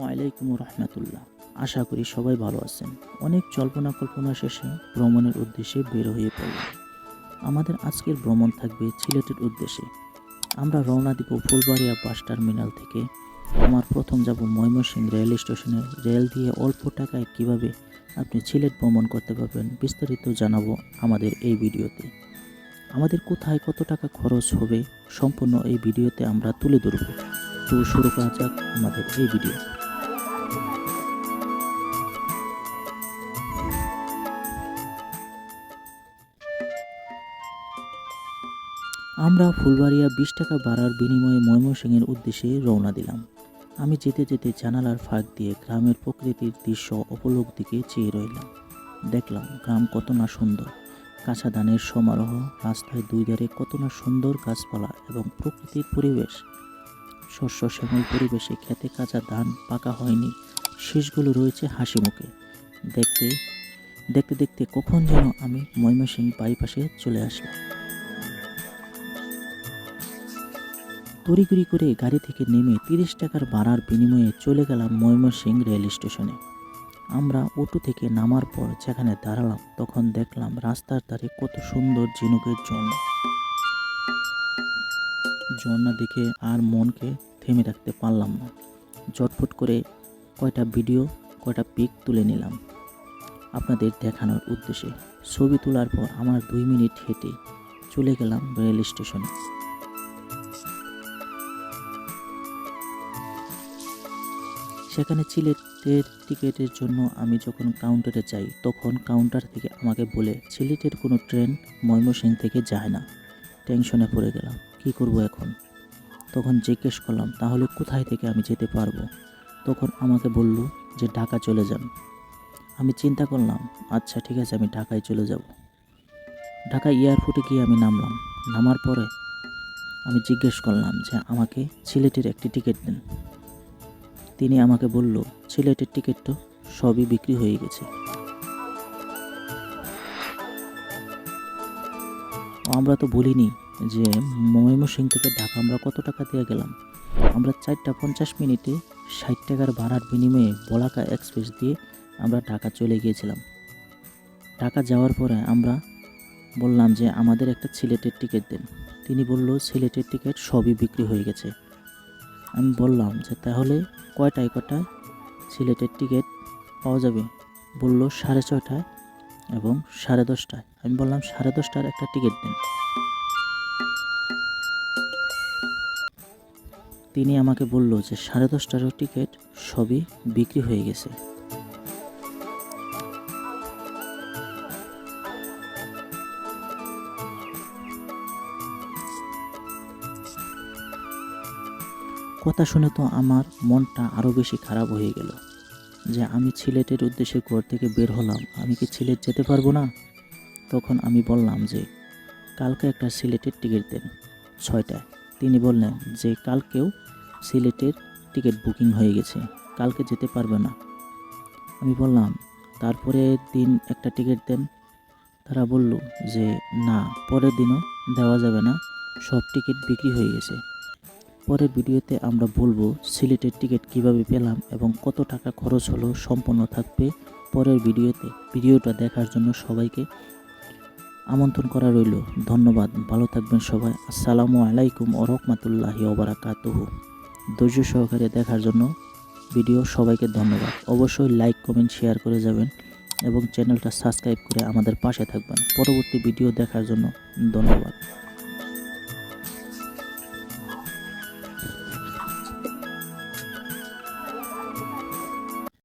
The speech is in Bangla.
আলাইকুম রহমতুল্লাহ। আশা করি সবাই ভালো আছেন। অনেক জল্পনা কল্পনা শেষে ভ্রমণের উদ্দেশ্যে বের হয়ে পড়লাম। আমাদের আজকের ভ্রমণ থাকবে সিলেটের উদ্দেশ্যে। আমরা রওনা দিব ফুলবাড়িয়া বাস টার্মিনাল থেকে। আমার প্রথম যাব ময়মনসিংহ রেল স্টেশনে। রেল দিয়ে অল্প টাকায় কীভাবে আপনি সিলেট ভ্রমণ করতে পারবেন বিস্তারিত জানাব আমাদের এই ভিডিওতে। আমাদের কোথায় কত টাকা খরচ হবে সম্পূর্ণ এই ভিডিওতে আমরা তুলে ধরব। তো শুরু করা যাক আমাদের এই ভিডিও। আমরা ফুলবাড়িয়া বিশ টাকা বাড়ার বিনিময়ে ময়মনসিংহের উদ্দেশ্যে রওনা দিলাম। আমি যেতে যেতে জানালার ফাঁক দিয়ে গ্রামের প্রকৃতির দৃশ্য অপলোক দিকে চেয়ে রইলাম। দেখলাম গ্রাম কত না সুন্দর। কাঁচা ধানের সমারোহ, রাস্তায় দুই ধারে কত না সুন্দর গাছপালা এবং প্রকৃতির পরিবেশ। শস্য শ্যামল পরিবেশে খেতে কাঁচা ধান পাকা হয়নি। শেষগুলো রয়েছে হাসি মুখে। দেখতে দেখতে দেখতে কখন যেন আমি ময়মনসিং বাইপাসে চলে আসলাম। তড়িঘড়ি করে গাড়ি থেকে নেমে তিরিশ টাকার ভাড়ার বিনিময়ে চলে গেলাম ময়মনসিং রেল স্টেশনে। আমরা অটো থেকে নামার পর যেখানে দাঁড়ালাম, তখন দেখলাম রাস্তার ধারে কত সুন্দর ঝিনুকের ঝর্ণা। ঝর্ণা দেখে আর মনকে থেমে রাখতে পারলাম না। চটফট করে কয়টা ভিডিও, কয়টা পিক তুলে নিলাম। আপনাদের দেখানোর উদ্দেশ্যে। ছবি তোলার পর আমার দুই মিনিট হেঁটে চলে গেলাম রেল স্টেশনে। সেখানে সিলেটের টিকিটের জন্য আমি যখন কাউন্টারে যাই, তখন কাউন্টার থেকে আমাকে বলে সিলেটের কোনো ট্রেন ময়মনসিং থেকে যায় না। টেনশনে পড়ে গেলাম। কি করব এখন? তখন জিজ্ঞেস করলাম, তাহলে কোথায় থেকে আমি যেতে পারব? তখন আমাকে বলল যে, ঢাকা চলে যান। আমি চিন্তা করলাম আচ্ছা ঠিক আছে, আমি ঢাকায় চলে যাব। ঢাকা এয়ারপোর্টে গিয়ে আমি নামলাম। নামার পরে আমি জিজ্ঞেস করলাম যে, আমাকে সিলেটের একটি টিকিট দেন। তিনি আমাকে বলল, সিলেটের টিকিট তো সবই বিক্রি হয়ে গেছে। আমরা তো বলিনি যে ময়মনসিং থেকে ঢাকা আমরা কত টাকা দিয়ে গেলাম। আমরা চারটা পঞ্চাশ মিনিটে ষাট টাকার ভাড়ার বিনিময়ে বলাকা এক্সপ্রেস দিয়ে আমরা ঢাকা চলে গিয়েছিলাম। ঢাকা যাওয়ার পরে আমরা বললাম যে, আমাদের একটা সিলেটের টিকিট দেন। তিনি বলল, সিলেটের টিকিট সবই বিক্রি হয়ে গেছে। আমি বললাম যে, তাহলে কয়টায় কটায় সিলেটের টিকিট পাওয়া যাবে? বলল, সাড়ে ছয়টায় এবং সাড়ে দশটায়। আমি বললাম, সাড়ে দশটার একটা টিকিট দিন। তিনি আমাকে বলল যে, সাড়ে দশটারও টিকিট সবই বিক্রি হয়ে গেছে। কথা শুনে তো আমার মনটা আরও বেশি খারাপ হয়ে গেল যে আমি সিলেটের উদ্দেশ্যে ঘর থেকে বের হলাম, আমি কি সিলেট যেতে পারব না? তখন আমি বললাম যে, কালকে একটা সিলেটের টিকিট দেন। ছয়টায়। তিনি বললেন যে, কালকেও সিলেটের টিকিট বুকিং হয়ে গেছে, কালকে যেতে পারবে না। আমি বললাম, তারপরে দিন একটা টিকিট দেন? তারা বলল যে, না, পরের দিনও দেওয়া যাবে না, সব টিকিট বিক্রি হয়ে গেছে। পরের ভিডিওতে আমরা বলব সিলেটের টিকিট কীভাবে পেলাম এবং কত টাকা খরচ হলো সম্পূর্ণ থাকবে পরের ভিডিওতে। ভিডিওটা দেখার জন্য সবাইকে আমন্ত্রণ করা রইল। ধন্যবাদ। ভালো থাকবেন সবাই। আসসালামু আলাইকুম ও রহমতুল্লাহি ওবরাকাতুহু। ধৈর্য সহকারে দেখার জন্য ভিডিও সবাইকে ধন্যবাদ। অবশ্যই লাইক, কমেন্ট, শেয়ার করে যাবেন এবং চ্যানেলটা সাবস্ক্রাইব করে আমাদের পাশে থাকবেন। পরবর্তী ভিডিও দেখার জন্য ধন্যবাদ।